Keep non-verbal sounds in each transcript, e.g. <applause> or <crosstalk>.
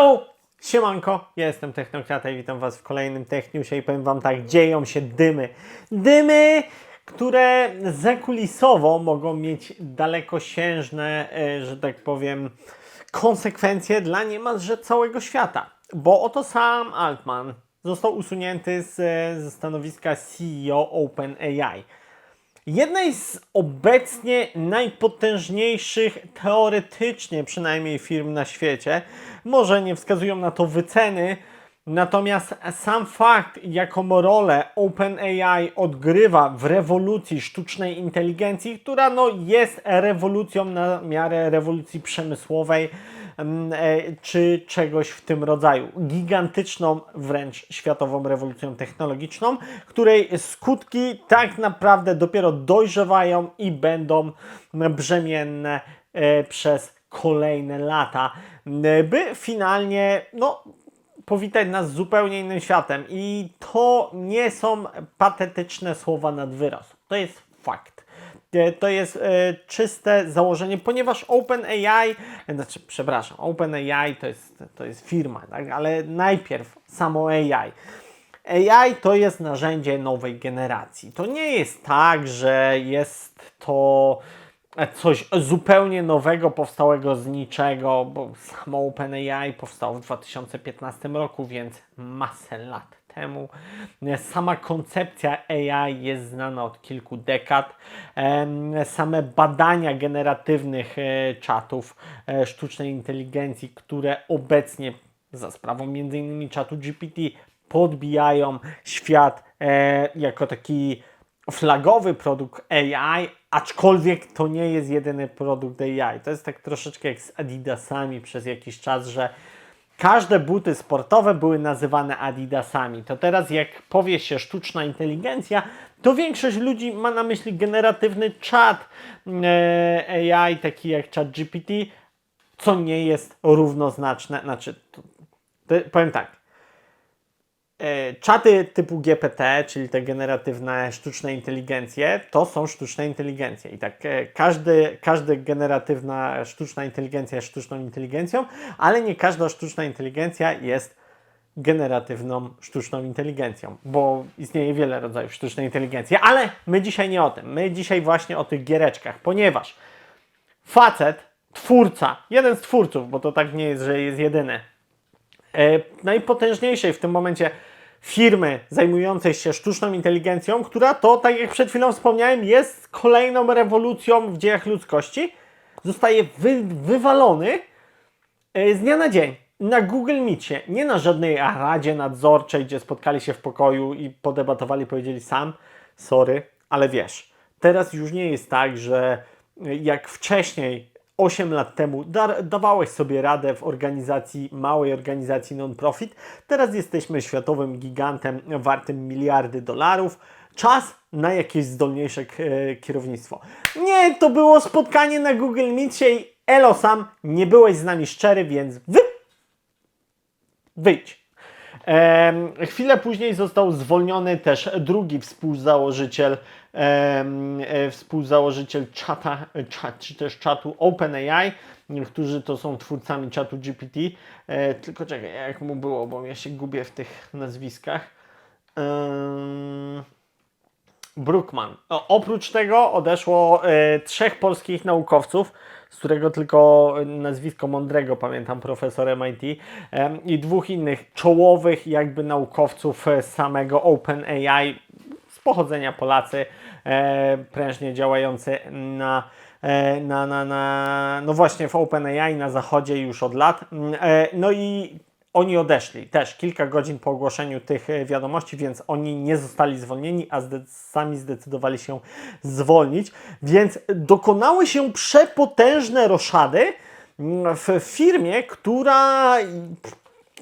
Yo! Siemanko, jestem Technokrata i witam Was w kolejnym Techniusie i powiem Wam tak, dzieją się dymy. Dymy, które zakulisowo mogą mieć dalekosiężne, e, że tak powiem, konsekwencje dla niemalże całego świata. Bo oto sam Altman został usunięty z, ze stanowiska CEO OpenAI jednej z obecnie najpotężniejszych, teoretycznie przynajmniej, firm na świecie. Może nie wskazują na to wyceny, natomiast sam fakt, jaką rolę OpenAI odgrywa w rewolucji sztucznej inteligencji, która no, jest rewolucją na miarę rewolucji przemysłowej, czy czegoś w tym rodzaju. Gigantyczną, wręcz światową rewolucją technologiczną, której skutki tak naprawdę dopiero dojrzewają i będą brzemienne e, przez kolejne lata, by finalnie no, powitać nas zupełnie innym światem. I to nie są patetyczne słowa nad wyraz. To jest fakt. E, To jest e, czyste założenie, ponieważ OpenAI, e, znaczy, przepraszam, OpenAI to jest, to jest firma, tak? ale najpierw samo AI. AI to jest narzędzie nowej generacji. To nie jest tak, że jest to coś zupełnie nowego, powstałego z niczego, bo samo OpenAI powstało w 2015 roku, więc masę lat temu. Sama koncepcja AI jest znana od kilku dekad. Em, Same badania generatywnych e, czatów e, sztucznej inteligencji, które obecnie za sprawą m.in. czatu GPT podbijają świat e, jako taki flagowy produkt AI, aczkolwiek to nie jest jedyny produkt AI. To jest tak troszeczkę jak z Adidasami przez jakiś czas, że każde buty sportowe były nazywane Adidasami. To teraz jak powie się sztuczna inteligencja, to większość ludzi ma na myśli generatywny czat e, AI, taki jak chat GPT, co nie jest równoznaczne. Znaczy, to, to, powiem tak, Czaty typu GPT, czyli te generatywne sztuczne inteligencje, to są sztuczne inteligencje. I tak e, każdy, każdy generatywna sztuczna inteligencja jest sztuczną inteligencją, ale nie każda sztuczna inteligencja jest generatywną sztuczną inteligencją, bo istnieje wiele rodzajów sztucznej inteligencji. Ale my dzisiaj nie o tym. My dzisiaj właśnie o tych giereczkach, ponieważ facet, twórca, jeden z twórców, bo to tak nie jest, że jest jedyny, e, najpotężniejszej w tym momencie firmy zajmującej się sztuczną inteligencją, która to, tak jak przed chwilą wspomniałem, jest kolejną rewolucją w dziejach ludzkości, zostaje wy, wywalony e, z dnia na dzień. Na Google Meetie, nie na żadnej radzie nadzorczej, gdzie spotkali się w pokoju i podebatowali, powiedzieli sam, sorry, ale wiesz, teraz już nie jest tak, że jak wcześniej 8 lat temu da, dawałeś sobie radę w organizacji, małej organizacji non-profit. Teraz jesteśmy światowym gigantem wartym miliardy dolarów. Czas na jakieś zdolniejsze kierownictwo. Nie, to było spotkanie na Google Meetie i Elo sam, nie byłeś z nami szczery, więc wy... wyjdź. Em, chwilę później został zwolniony też drugi współzałożyciel, em, e, współzałożyciel czata, czat, czy też czatu OpenAI, którzy to są twórcami czatu GPT. E, tylko czekaj, jak mu było, bo ja się gubię w tych nazwiskach. Em, Brookman. O, oprócz tego odeszło e, trzech polskich naukowców, z którego tylko nazwisko mądrego pamiętam, profesor MIT, i dwóch innych czołowych jakby naukowców e, samego OpenAI, z pochodzenia Polacy, e, prężnie działający na, e, na, na, na, no właśnie w OpenAI na zachodzie już od lat. Mm, no i oni odeszli też kilka godzin po ogłoszeniu tych e, wiadomości, więc oni nie zostali zwolnieni, a sami zdecydowali się zwolnić. Więc dokonały się przepotężne roszady mm, w firmie, która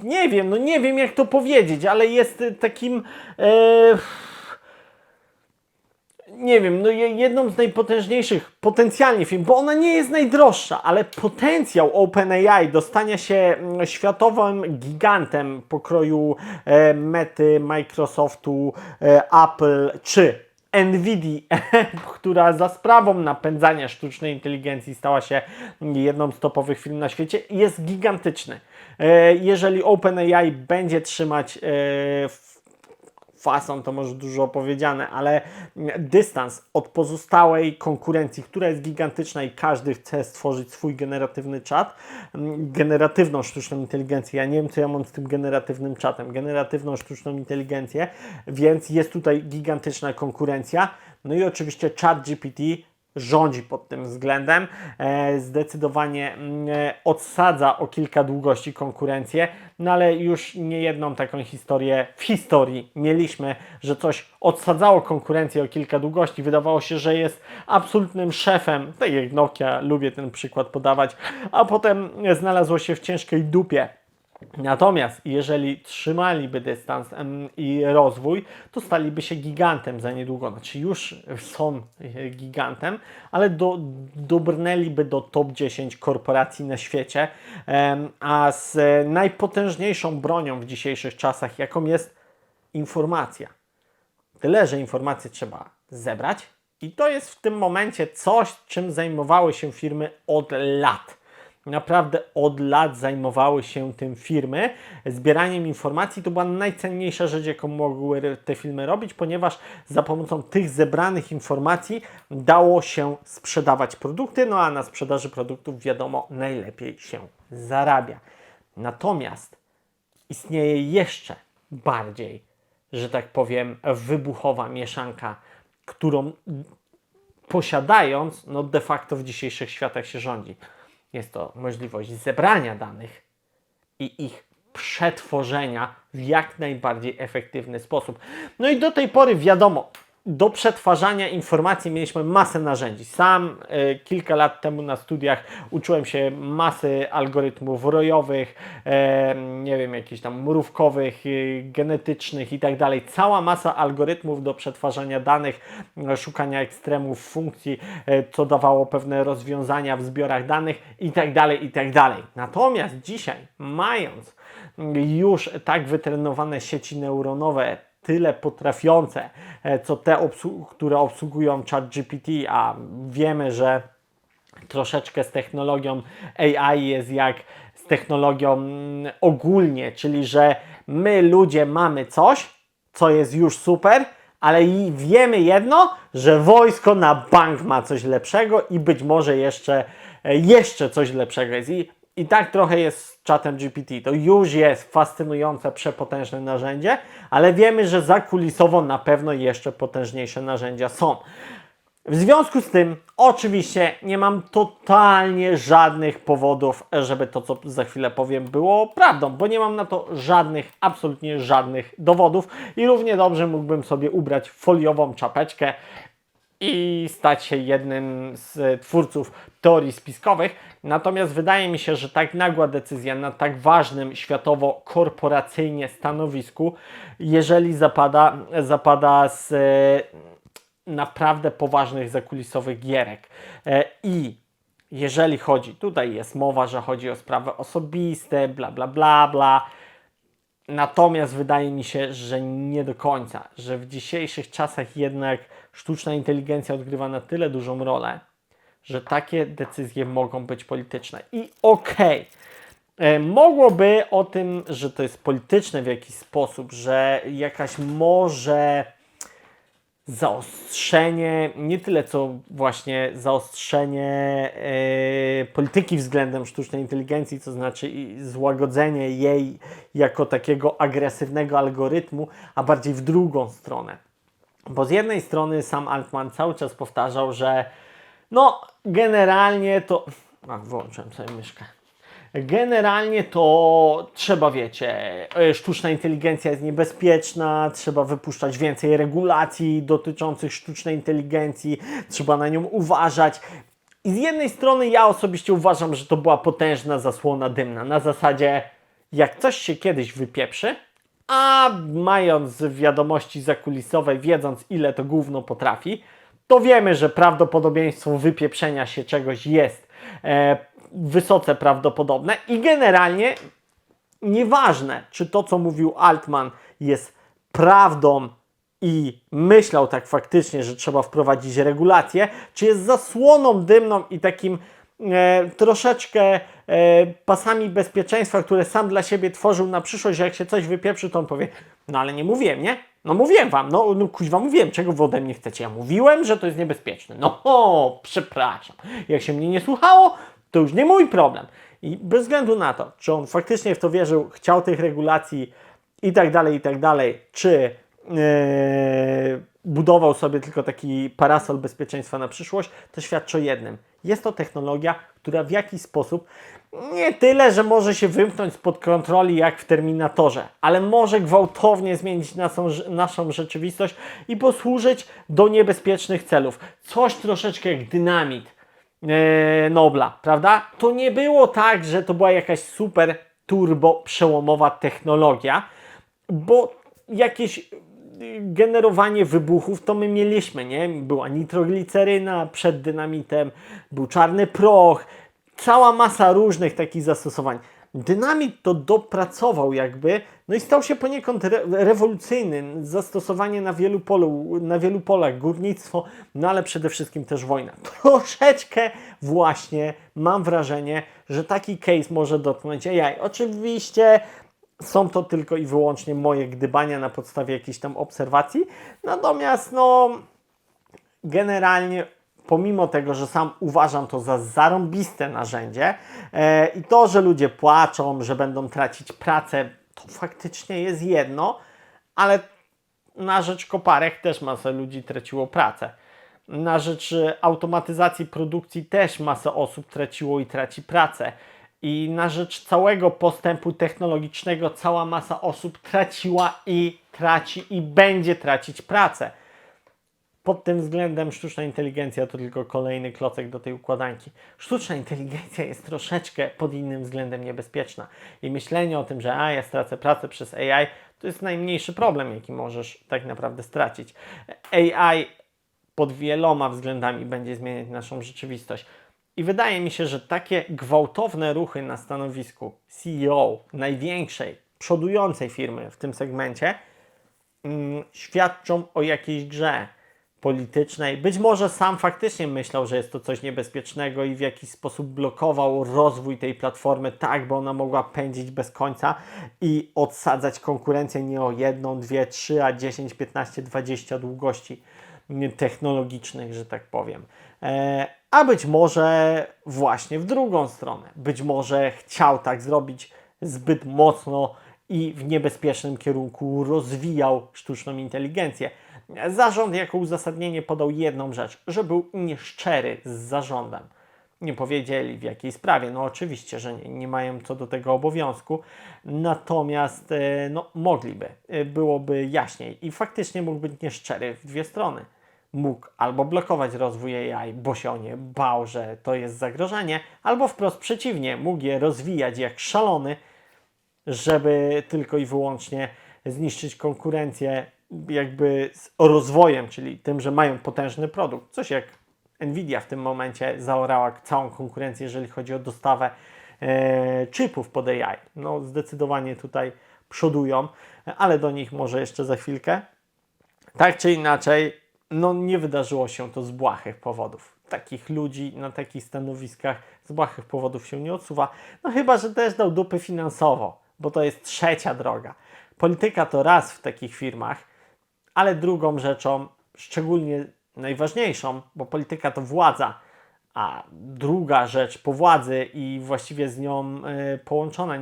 nie wiem, no nie wiem jak to powiedzieć, ale jest takim. E, nie wiem, no je- jedną z najpotężniejszych potencjalnie firm, bo ona nie jest najdroższa, ale potencjał OpenAI do stania się mm, światowym gigantem pokroju e, Mety, Microsoftu, e, Apple czy NVIDII, <laughs> która za sprawą napędzania sztucznej inteligencji stała się jedną z topowych firm na świecie, jest gigantyczny. E, Jeżeli OpenAI będzie trzymać e, fason to może dużo opowiedziane, ale dystans od pozostałej konkurencji, która jest gigantyczna i każdy chce stworzyć swój generatywny czat, mm, generatywną sztuczną inteligencję. Ja nie wiem, co ja mam z tym generatywnym czatem, generatywną sztuczną inteligencję, więc jest tutaj gigantyczna konkurencja. No i oczywiście chat GPT rządzi pod tym względem. E, zdecydowanie mm, e, odsadza o kilka długości konkurencję, no ale już nie jedną taką historię w historii mieliśmy, że coś odsadzało konkurencję o kilka długości. Wydawało się, że jest absolutnym szefem, tak jak Nokia, lubię ten przykład podawać, a potem znalazło się w ciężkiej dupie. Natomiast jeżeli trzymaliby dystans i rozwój, to staliby się gigantem za niedługo. Znaczy już są e, gigantem, ale do, dobrnęliby do top 10 korporacji na świecie. A z najpotężniejszą bronią w dzisiejszych czasach, jaką jest informacja. Tyle, że informacje trzeba zebrać i to jest w tym momencie coś, czym zajmowały się firmy od lat. Naprawdę od lat zajmowały się tym firmy. Zbieraniem informacji to była najcenniejsza rzecz, jaką mogły te firmy robić, ponieważ za pomocą tych zebranych informacji dało się sprzedawać produkty, no a na sprzedaży produktów wiadomo najlepiej się zarabia. Natomiast istnieje jeszcze bardziej, że tak powiem, wybuchowa mieszanka, którą posiadając, no de facto w dzisiejszych światach się rządzi. Jest to możliwość zebrania danych i ich przetworzenia w jak najbardziej efektywny sposób. No i do tej pory wiadomo, do przetwarzania informacji mieliśmy masę narzędzi. Sam e, kilka lat temu na studiach uczyłem się masy algorytmów rojowych, e, nie wiem, jakichś tam mrówkowych, e, genetycznych i tak dalej. Cała masa algorytmów do przetwarzania danych, e, szukania ekstremów funkcji, e, co dawało pewne rozwiązania w zbiorach danych i tak dalej, i tak dalej. Natomiast dzisiaj, mając już tak wytrenowane sieci neuronowe, tyle potrafiące, e, co te, obsłu- które obsługują ChatGPT, a wiemy, że troszeczkę z technologią AI jest jak z technologią mm, ogólnie, czyli że my ludzie mamy coś, co jest już super, ale i wiemy jedno, że wojsko na bank ma coś lepszego i być może jeszcze, e, jeszcze coś lepszego jest. I, i tak trochę jest z czatem GPT. To już jest fascynujące, przepotężne narzędzie, ale wiemy, że zakulisowo na pewno jeszcze potężniejsze narzędzia są. W związku z tym, oczywiście, nie mam totalnie żadnych powodów, żeby to, co za chwilę powiem, było prawdą, bo nie mam na to żadnych, absolutnie żadnych dowodów i równie dobrze mógłbym sobie ubrać foliową czapeczkę i stać się jednym z twórców teorii spiskowych. Natomiast wydaje mi się, że tak nagła decyzja na tak ważnym światowo-korporacyjnie stanowisku, jeżeli zapada, zapada z e, naprawdę poważnych zakulisowych gierek. E, I jeżeli chodzi, tutaj jest mowa, że chodzi o sprawy osobiste, bla bla bla bla. Natomiast wydaje mi się, że nie do końca, że w dzisiejszych czasach jednak sztuczna inteligencja odgrywa na tyle dużą rolę, że takie decyzje mogą być polityczne. I okej, e, mogłoby o tym, że to jest polityczne w jakiś sposób, że jakaś może zaostrzenie, nie tyle co właśnie zaostrzenie e, polityki względem sztucznej inteligencji, to znaczy złagodzenie jej jako takiego agresywnego algorytmu, a bardziej w drugą stronę. Bo z jednej strony sam Altman cały czas powtarzał, że no generalnie to... A, włączyłem sobie myszkę. Generalnie to trzeba, wiecie, e, sztuczna inteligencja jest niebezpieczna, trzeba wypuszczać więcej regulacji dotyczących sztucznej inteligencji, trzeba na nią uważać. I z jednej strony ja osobiście uważam, że to była potężna zasłona dymna. Na zasadzie, jak coś się kiedyś wypieprzy, a mając wiadomości zakulisowe, wiedząc ile to gówno potrafi, to wiemy, że prawdopodobieństwo wypieprzenia się czegoś jest e, wysoce prawdopodobne i generalnie nieważne, czy to, co mówił Altman, jest prawdą i myślał tak faktycznie, że trzeba wprowadzić regulacje, czy jest zasłoną dymną i takim e, troszeczkę e, pasami bezpieczeństwa, które sam dla siebie tworzył na przyszłość, że jak się coś wypieprzy, to on powie, no ale nie mówiłem, nie? No mówiłem wam, no, no kuźwa mówiłem, czego wy ode mnie chcecie? Ja mówiłem, że to jest niebezpieczne. No o, <laughs> przepraszam. Jak się mnie nie słuchało, to już nie mój problem. I bez względu na to, czy on faktycznie w to wierzył, chciał tych regulacji i tak dalej, i tak dalej, czy Yy, budował sobie tylko taki parasol bezpieczeństwa na przyszłość, to świadczy o jednym. Jest to technologia, która w jakiś sposób nie tyle, że może się wymknąć spod kontroli jak w Terminatorze, ale może gwałtownie zmienić naszą, naszą rzeczywistość i posłużyć do niebezpiecznych celów. Coś troszeczkę jak dynamit Nobla, prawda? To nie było tak, że to była jakaś super turbo przełomowa technologia, bo jakieś generowanie wybuchów to my mieliśmy, nie? Była nitrogliceryna przed dynamitem, był czarny proch, cała masa różnych takich zastosowań. Dynamit to dopracował jakby, no i stał się poniekąd re rewolucyjny. Zastosowanie na wielu, polu, na wielu polach, górnictwo, no ale przede wszystkim też wojna. <laughs> Troszeczkę właśnie mam wrażenie, że taki case może dotknąć AI. Oczywiście są to tylko i wyłącznie moje gdybania na podstawie jakichś tam obserwacji. Natomiast no generalnie pomimo tego, że sam uważam to za zarąbiste narzędzie e, i to, że ludzie płaczą, że będą tracić pracę, to faktycznie jest jedno, ale na rzecz koparek też masa ludzi traciło pracę. Na rzecz automatyzacji produkcji też masa osób traciło i traci pracę. I na rzecz całego postępu technologicznego cała masa osób traciła i traci i będzie tracić pracę. Pod tym względem sztuczna inteligencja to tylko kolejny klocek do tej układanki. Sztuczna inteligencja jest troszeczkę pod innym względem niebezpieczna. I myślenie o tym, że a ja stracę pracę przez AI, to jest najmniejszy problem, jaki możesz tak naprawdę stracić. AI pod wieloma względami będzie zmieniać naszą rzeczywistość. I wydaje mi się, że takie gwałtowne ruchy na stanowisku CEO największej, przodującej firmy w tym segmencie mm, świadczą o jakiejś grze politycznej. Być może sam faktycznie myślał, że jest to coś niebezpiecznego i w jakiś sposób blokował rozwój tej platformy tak, by ona mogła pędzić bez końca i odsadzać konkurencję nie o jedną, dwie, trzy, a 10, 15, 20 długości technologicznych, że tak powiem. E, a być może właśnie w drugą stronę. Być może chciał tak zrobić zbyt mocno i w niebezpiecznym kierunku rozwijał sztuczną inteligencję. Zarząd jako uzasadnienie podał jedną rzecz, że był nieszczery z zarządem. Nie powiedzieli w jakiej sprawie. No oczywiście, że nie, nie mają co do tego obowiązku, natomiast e, no, mogliby, e, byłoby jaśniej i faktycznie mógł być nieszczery w dwie strony mógł albo blokować rozwój AI, bo się o nie bał, że to jest zagrożenie, albo wprost przeciwnie, mógł je rozwijać jak szalony, żeby tylko i wyłącznie zniszczyć konkurencję jakby z rozwojem, czyli tym, że mają potężny produkt. Coś jak Nvidia w tym momencie zaorała całą konkurencję, jeżeli chodzi o dostawę e, chipów pod AI. No zdecydowanie tutaj przodują, ale do nich może jeszcze za chwilkę. Tak czy inaczej, no nie wydarzyło się to z błahych powodów. Takich ludzi na takich stanowiskach z błahych powodów się nie odsuwa. No chyba, że też dał dupy finansowo, bo to jest trzecia droga. Polityka to raz w takich firmach, ale drugą rzeczą, szczególnie najważniejszą, bo polityka to władza, a druga rzecz po władzy i właściwie z nią y, połączona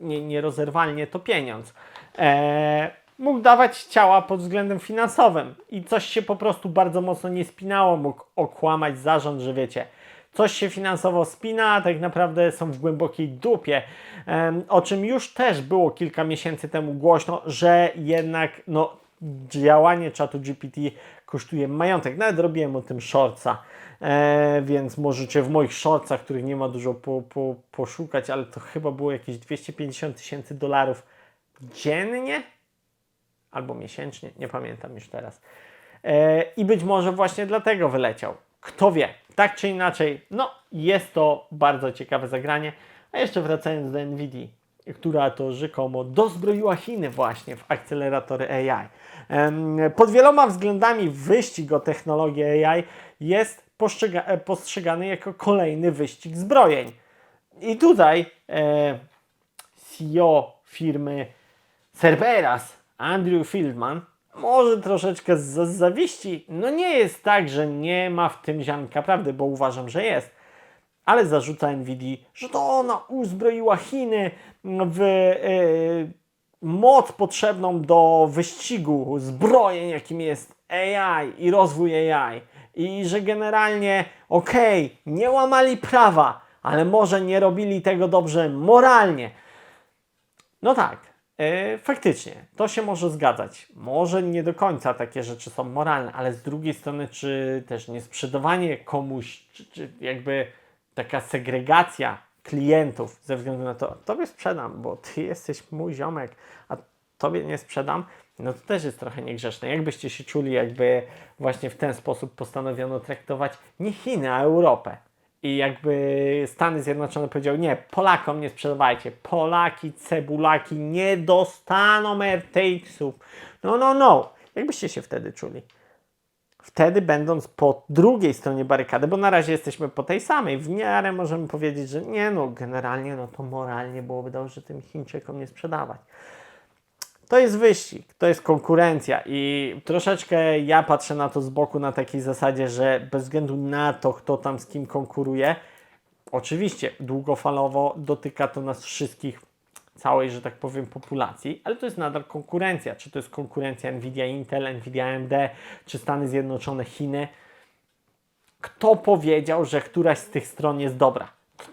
nie, nierozerwalnie to pieniądz. E, mógł dawać ciała pod względem finansowym i coś się po prostu bardzo mocno nie spinało, mógł okłamać zarząd, że wiecie, coś się finansowo spina, tak naprawdę są w głębokiej dupie. O czym już też było kilka miesięcy temu głośno, że jednak no, działanie czatu GPT kosztuje majątek. Nawet robiłem o tym shortsa, e, więc możecie w moich shortsach, których nie ma dużo po, po, poszukać, ale to chyba było jakieś 250 tysięcy dolarów dziennie albo miesięcznie, nie pamiętam już teraz. E, I być może właśnie dlatego wyleciał. Kto wie, tak czy inaczej, no jest to bardzo ciekawe zagranie. A jeszcze wracając do Nvidia, która to rzekomo dozbroiła Chiny właśnie w akceleratory AI. Pod wieloma względami wyścig o technologię AI jest e, postrzegany jako kolejny wyścig zbrojeń. I tutaj e, CEO firmy Cerberas, Andrew Fieldman, może troszeczkę z zawiści. No nie jest tak, że nie ma w tym ziarnka prawdy, bo uważam, że jest. Ale zarzuca Nvidia, że to ona uzbroiła Chiny w e, moc potrzebną do wyścigu zbrojeń, jakim jest AI i rozwój AI. I że generalnie, okej, nie łamali prawa, ale może nie robili tego dobrze moralnie. No tak, e, faktycznie, to się może zgadzać. Może nie do końca takie rzeczy są moralne, ale z drugiej strony, czy też nie sprzedawanie komuś, czy, czy jakby taka segregacja klientów ze względu na to, tobie sprzedam, bo ty jesteś mój ziomek, a tobie nie sprzedam, no to też jest trochę niegrzeczne. Jakbyście się czuli, jakby właśnie w ten sposób postanowiono traktować nie Chiny, a Europę. I jakby Stany Zjednoczone powiedział, nie, Polakom nie sprzedawajcie. Polaki, cebulaki nie dostaną RTX-ów. No, no, no. Jakbyście się wtedy czuli? Wtedy będąc po drugiej stronie barykady, bo na razie jesteśmy po tej samej, w miarę możemy powiedzieć, że nie no, generalnie no to moralnie byłoby dobrze tym Chińczykom nie sprzedawać. To jest wyścig, to jest konkurencja i troszeczkę ja patrzę na to z boku na takiej zasadzie, że bez względu na to, kto tam z kim konkuruje, oczywiście długofalowo dotyka to nas wszystkich, całej, że tak powiem, populacji, ale to jest nadal konkurencja. Czy to jest konkurencja Nvidia Intel, Nvidia AMD, czy Stany Zjednoczone, Chiny. Kto powiedział, że któraś z tych stron jest dobra?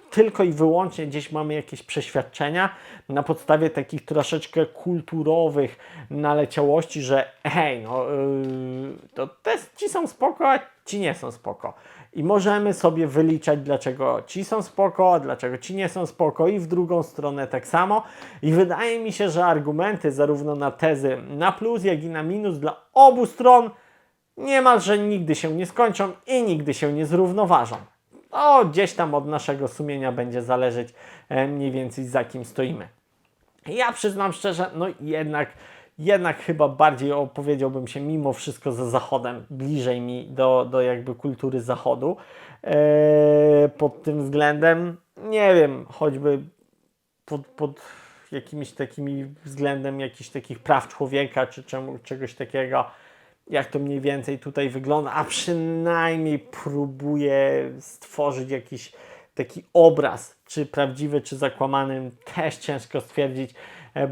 Tylko i wyłącznie gdzieś mamy jakieś przeświadczenia na podstawie takich troszeczkę kulturowych naleciałości, że hej, no yy, to te, ci są spoko, a ci nie są spoko. I możemy sobie wyliczać, dlaczego ci są spoko, a dlaczego ci nie są spoko i w drugą stronę tak samo. I wydaje mi się, że argumenty zarówno na tezy na plus, jak i na minus dla obu stron niemalże nigdy się nie skończą i nigdy się nie zrównoważą. O, gdzieś tam od naszego sumienia będzie zależeć e, mniej więcej za kim stoimy. Ja przyznam szczerze, no jednak, jednak chyba bardziej opowiedziałbym się mimo wszystko za Zachodem, bliżej mi do, do jakby kultury Zachodu. Eee, pod tym względem, nie wiem, choćby pod, pod jakimiś takimi względem jakichś takich praw człowieka czy czemu, czegoś takiego, jak to mniej więcej tutaj wygląda, a przynajmniej próbuje stworzyć jakiś taki obraz, czy prawdziwy, czy zakłamany, też ciężko stwierdzić, e,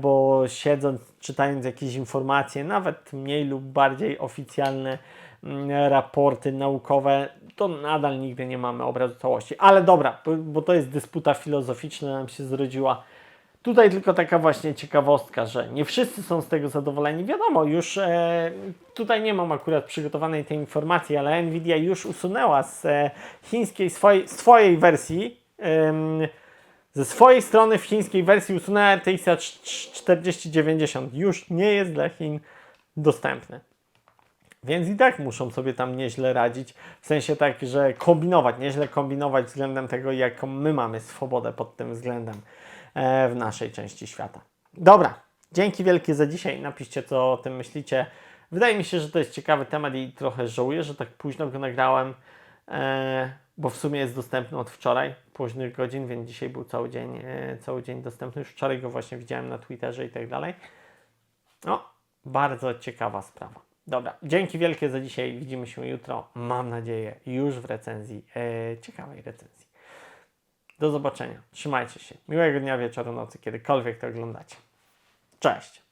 bo siedząc, czytając jakieś informacje, nawet mniej lub bardziej oficjalne mm, raporty naukowe, to nadal nigdy nie mamy obrazu całości. Ale dobra, bo- to jest dysputa filozoficzna, nam się zrodziła. Tutaj tylko taka właśnie ciekawostka, że nie wszyscy są z tego zadowoleni. Wiadomo, już e, tutaj nie mam akurat przygotowanej tej informacji, ale Nvidia już usunęła z e, chińskiej swojej, swojej wersji, em, ze swojej strony w chińskiej wersji usunęła RTX 4090. Już nie jest dla Chin dostępny. Więc i tak muszą sobie tam nieźle radzić, w sensie tak, że kombinować, nieźle kombinować względem tego, jaką my mamy swobodę pod tym względem e, w naszej części świata. Dobra, dzięki wielkie za dzisiaj. Napiszcie, co o tym myślicie. Wydaje mi się, że to jest ciekawy temat i trochę żałuję, że tak późno go nagrałem, e, bo w sumie jest dostępny od wczoraj, późnych godzin, więc dzisiaj był cały dzień, e, cały dzień dostępny. Już wczoraj go właśnie widziałem na Twitterze i tak dalej. No, bardzo ciekawa sprawa. Dobra, dzięki wielkie za dzisiaj. Widzimy się jutro. Mam nadzieję, już w recenzji, e, ciekawej recenzji. Do zobaczenia. Trzymajcie się. Miłego dnia, wieczoru, nocy, kiedykolwiek to oglądacie. Cześć.